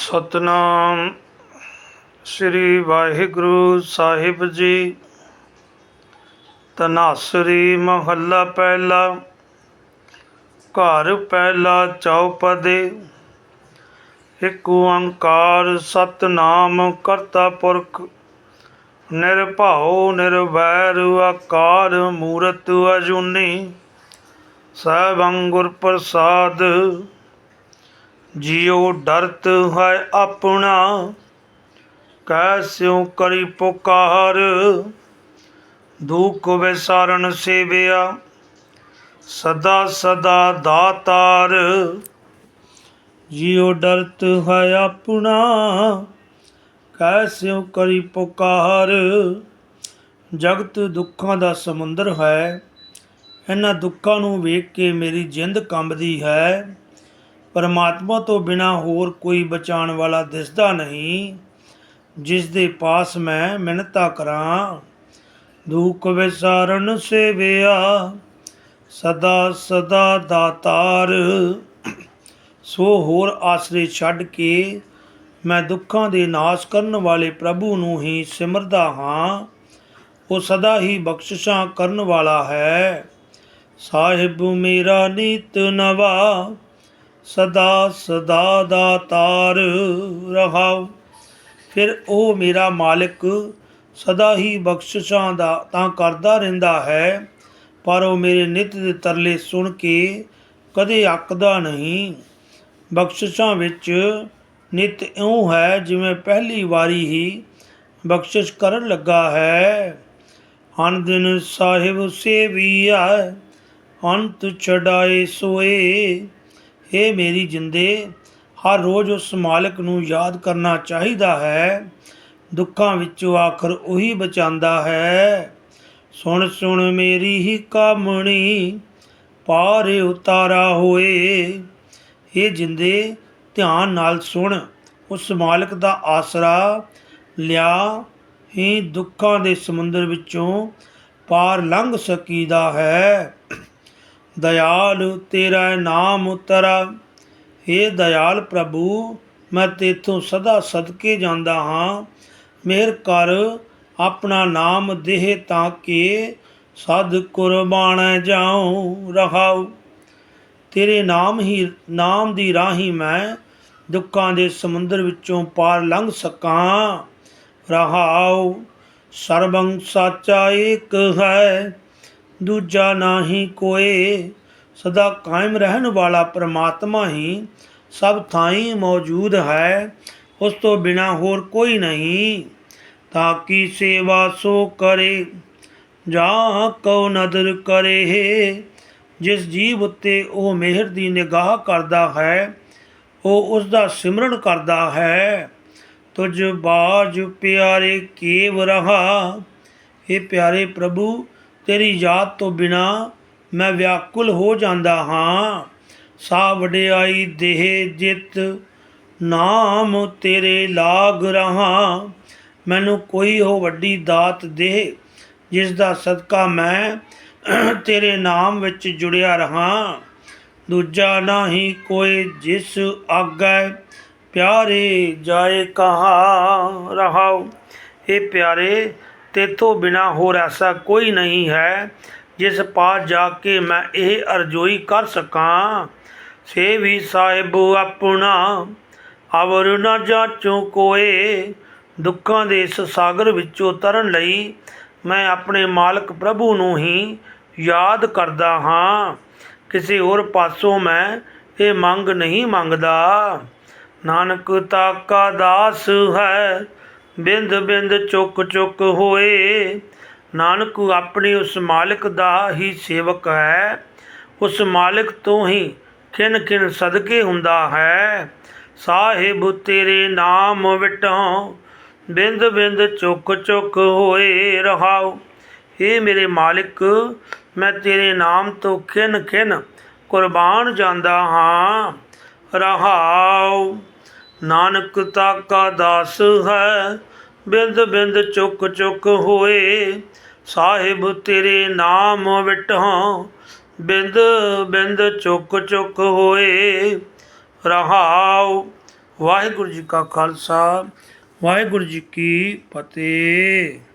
ਸਤਨਾਮ। ਸ੍ਰੀ ਵਾਹਿਗੁਰੂ ਸਾਹਿਬ ਜੀ। ਤਨਾਸਰੀ ਮਹੱਲਾ ਪਹਿਲਾ। ਘਰ ਪਹਿਲਾ ਚੌਪਦੇ। ਇੱਕ ਓੰਕਾਰ ਸਤਨਾਮ ਕਰਤਾ ਪੁਰਖ। ਨਿਰਭਉ ਨਿਰਵੈਰ ਆਕਾਰ ਮੂਰਤ ਅਜੂਨੀ। ਸੈਭੰ ਗੁਰ ਪ੍ਰਸਾਦ ਜਿਉ ਡਰਤ ਹੈ ਆਪਣਾ ਕੈਸਿਉ ਕਰੀ ਪੁਕਾਰ। ਦੁਖ ਵਿਸਾਰਨ ਸੇਵਿਆ, ਸਦਾ ਸਦਾ ਦਾਤਾਰ। ਜਿਉ ਡਰਤ ਹੈ ਆਪਣਾ ਕੈਸਿਉ ਕਰੀ ਪੁਕਾਰ। ਜਗਤ ਦੁੱਖਾਂ ਦਾ ਸਮੁੰਦਰ ਹੈ, ਇਹਨਾਂ ਦੁੱਖਾਂ ਨੂੰ ਵੇਖ ਕੇ ਮੇਰੀ ਜਿੰਦ ਕੰਬਦੀ ਹੈ। ਪਰਮਾਤਮਾ ਤੋਂ ਬਿਨਾ ਹੋਰ ਕੋਈ ਬਚਾਉਣ ਵਾਲਾ ਦਿਸਦਾ ਨਹੀਂ। ਜਿਸ ਦੇ ਪਾਸ ਮੈਂ ਮਿਹਨਤਾਂ ਕਰਾਂ, ਦੁੱਖ ਵਿਸਾਰਨ ਸੇਵਿਆ, ਸਦਾ ਸਦਾ ਦਾਤਾਰ। ਸੋ ਹੋਰ ਆਸਰੇ ਛੱਡ ਕੇ ਮੈਂ ਦੁੱਖਾਂ ਦੇ ਨਾਸ਼ ਕਰਨ ਵਾਲੇ ਪ੍ਰਭੂ ਨੂੰ ਹੀ ਸਿਮਰਦਾ ਹਾਂ। ਉਹ ਸਦਾ ਹੀ ਬਖਸ਼ਿਸ਼ਾਂ ਕਰਨ ਵਾਲਾ ਹੈ। ਸਾਹਿਬ ਮੇਰਾ ਨੀਤ ਨਵਾ ਸਦਾ ਸਦਾ ਦਾ ਤਾਰ ਰਹਾਉ। ਫਿਰ ਉਹ ਮੇਰਾ ਮਾਲਕ ਸਦਾ ਹੀ ਬਖਸ਼ਿਸ਼ਾਂ ਦਾ ਤਾਂ ਕਰਦਾ ਰਹਿੰਦਾ ਹੈ, ਪਰ ਉਹ ਮੇਰੇ ਨਿਤ ਦੇ ਤਰਲੇ ਸੁਣ ਕੇ ਕਦੇ ਅੱਕਦਾ ਨਹੀਂ। ਬਖਸ਼ਿਸ਼ਾਂ ਵਿੱਚ ਨਿਤ ਇਉਂ ਹੈ, ਜਿਵੇਂ ਪਹਿਲੀ ਵਾਰੀ ਹੀ ਬਖਸ਼ਿਸ਼ ਕਰਨ ਲੱਗਾ ਹੈ। ਹਨ ਦਿਨ ਸਾਹਿਬ ਸੇਵੀਆ ਅੰਤ ਛਡਾਏ ਸੋਏ। ਇਹ ਮੇਰੀ ਜਿੰਦੇ, ਹਰ ਰੋਜ਼ ਉਸ ਮਾਲਕ ਨੂੰ ਯਾਦ ਕਰਨਾ ਚਾਹੀਦਾ ਹੈ। ਦੁੱਖਾਂ ਵਿੱਚੋਂ ਆਖਰ ਉਹੀ ਬਚਾਉਂਦਾ ਹੈ। ਸੁਣ ਸੁਣ ਮੇਰੀ ਹੀ ਕਾਮਣੀ, ਪਾਰ ਉਤਾਰਾ ਹੋਏ। ਇਹ ਜਿੰਦੇ, ਧਿਆਨ ਨਾਲ ਸੁਣ, ਉਸ ਮਾਲਕ ਦਾ ਆਸਰਾ ਲਿਆ। ਹੀ ਦੁੱਖਾਂ ਦੇ ਸਮੁੰਦਰ ਵਿੱਚੋਂ ਪਾਰ ਲੰਘ ਸਕੀਦਾ ਹੈ। ਦਇਆਲ ਤੇਰਾ ਨਾਮ ਉਤਰਾ। हे ਦਇਆਲ ਪ੍ਰਭੂ, ਮੈਂ ਤੇਥੋਂ ਸਦਾ ਸਦਕੇ ਜਾਂਦਾ ਹਾਂ। ਮਿਹਰ ਕਰ, ਆਪਣਾ ਨਾਮ ਦੇਹ ਤਾਂ ਕਿ ਸਦ ਕੁਰਬਾਨ ਜਾਉ, ਰਹਾਉ। ਤੇਰੇ ਨਾਮ ਹੀ, ਨਾਮ ਦੀ ਰਾਹੀ ਮੈਂ ਦੁੱਖਾਂ ਦੇ ਸਮੁੰਦਰ ਵਿੱਚੋਂ ਪਾਰ ਲੰਘ ਸਕਾਂ। ਰਹਾਉ, ਸਰਬੰ ਸਾਚਾ ਏਕ ਹੈ। ਦੂਜਾ ਨਾਹੀ ਕੋਏ, ਸਦਾ ਕਾਇਮ ਰਹਿਣ ਵਾਲਾ ਪ੍ਰਮਾਤਮਾ ਹੀ ਸਭ ਥਾਈਂ ਮੌਜੂਦ ਹੈ, ਉਸ ਤੋਂ ਬਿਨਾ ਹੋਰ ਕੋਈ ਨਹੀਂ। ਤਾਂ ਕੀ ਸੇਵਾ ਸੋ ਕਰੇ, ਜਾਂ ਕਉ ਨਦਰ ਕਰੇ, ਜਿਸ ਜੀਵ ਉੱਤੇ ਉਹ ਮਿਹਰ ਦੀ ਨਿਗਾਹ ਕਰਦਾ ਹੈ, ਉਹ ਉਸ ਦਾ ਸਿਮਰਨ ਕਰਦਾ ਹੈ। ਤੁਝ ਬਾਜ ਪਿਆਰੇ ਕੇਵ ਰਹਾ, ਇਹ ਪਿਆਰੇ ਪ੍ਰਭੂ ਤੇਰੀ ਯਾਦ ਤੋਂ ਬਿਨਾ ਮੈਂ ਵਿਆਕੁਲ ਹੋ ਜਾਂਦਾ ਹਾਂ। ਸਾ ਵਡਿਆਈ ਦੇਹ ਜਿਤ, ਨਾਮ ਤੇਰੇ ਲਾਗ ਰਹਾ। ਮੈਨੂੰ ਕੋਈ ਹੋ ਵੱਡੀ ਦਾਤ ਦੇ ਜਿਸ ਦਾ ਸਦਕਾ ਮੈਂ ਤੇਰੇ ਨਾਮ ਵਿੱਚ ਜੁੜਿਆ ਰਹਾ। ਦੂਜਾ ਨਹੀਂ ਕੋਈ ਜਿਸ ਆਗੈ ਪਿਆਰੇ ਜਾਏ ਕਹਾ ਰਹਾਉ। ਇਹ ਪਿਆਰੇ ਤੇਥੋਂ ਬਿਨਾ ਹੋਰ ਐਸਾ ਕੋਈ ਨਹੀਂ ਹੈ, ਜਿਸ ਪਾਸ ਜਾ ਕੇ ਮੈਂ ਇਹ ਅਰਜ਼ੋਈ ਕਰ ਸਕਾਂ। ਸੇ ਵੀ ਸਾਹਿਬ ਆਪਣਾ ਅਵਰ ਨਾ ਜਾਚੋ ਕੋਏ, ਦੁੱਖਾਂ ਦੇ ਇਸ ਸਾਗਰ ਵਿੱਚੋਂ ਤਰਨ ਲਈ ਮੈਂ ਆਪਣੇ ਮਾਲਕ ਪ੍ਰਭੂ ਨੂੰ ਹੀ ਯਾਦ ਕਰਦਾ ਹਾਂ। ਕਿਸੇ ਹੋਰ ਪਾਸੋਂ ਮੈਂ ਇਹ ਮੰਗ ਨਹੀਂ ਮੰਗਦਾ। ਨਾਨਕ ਤਾਕਾ ਦਾਸ ਹੈ ਬਿੰਦ ਬਿੰਦ ਚੁੱਕ ਚੁੱਕ ਹੋਏ। ਨਾਨਕ ਆਪਣੇ ਉਸ ਮਾਲਕ ਦਾ ਹੀ ਸੇਵਕ ਹੈ। ਉਸ ਮਾਲਕ ਤੋਂ ਹੀ ਖਿਨ ਖਿਨ ਸਦਕੇ ਹੁੰਦਾ ਹੈ। ਸਾਹਿਬ ਤੇਰੇ ਨਾਮ ਵਿਟੋਂ ਬਿੰਦ ਬਿੰਦ ਚੁੱਕ ਚੁੱਕ ਹੋਏ ਰਹਾਉ। ਇਹ ਮੇਰੇ ਮਾਲਿਕ, ਮੈਂ ਤੇਰੇ ਨਾਮ ਤੋਂ ਖਿਨ ਖਿਨ ਕੁਰਬਾਨ ਜਾਂਦਾ ਹਾਂ। ਰਹਾਉ। ਨਾਨਕ ਤਾਕਾ ਦਾਸ ਹੈ, ਬਿੰਦ ਬਿੰਦ ਚੁੱਕ ਚੁੱਕ ਹੋਏ। ਸਾਹਿਬ ਤੇਰੇ ਨਾਮ ਵਿਟੋਂ ਬਿੰਦ ਬਿੰਦ ਚੁੱਕ ਚੁੱਕ ਹੋਏ। ਰਹਾਉ, ਵਾਹਿਗੁਰੂ ਜੀ ਕਾ ਖਾਲਸਾ, ਵਾਹਿਗੁਰੂ ਜੀ ਕੀ ਫਤਿਹ।